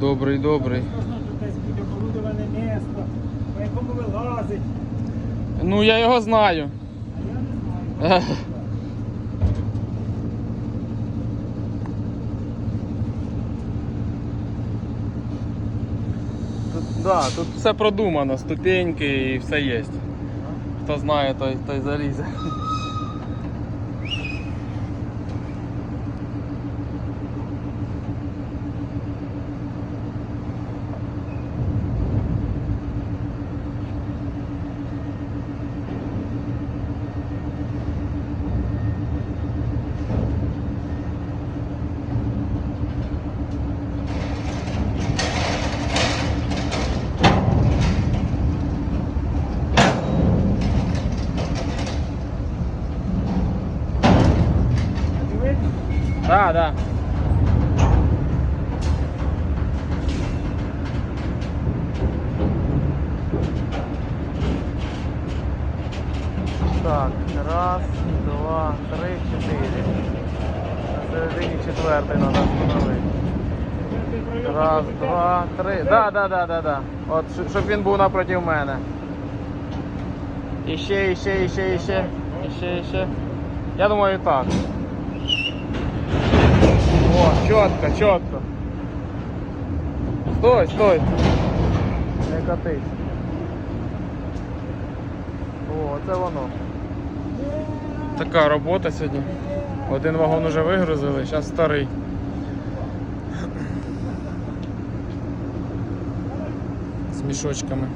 Добрий, добрий. Ну я його знаю. А я не знаю. Тут, да, тут все продумано, ступеньки і все є. Хто знає, той, той залізе. Да, да. Так, раз, два, три, чотири. На середині четвертий треба встановити. Раз, два, три. Да, да, да, да, да. От, щоб він був напроти мене. Іще, іще, іще, іще. Іще, іще. Я думаю, так. Чітко, чітко. Стой, стой. Не катись. О, це воно. Така робота сьогодні. Один вагон уже вигрузили, зараз старий. З мішочками.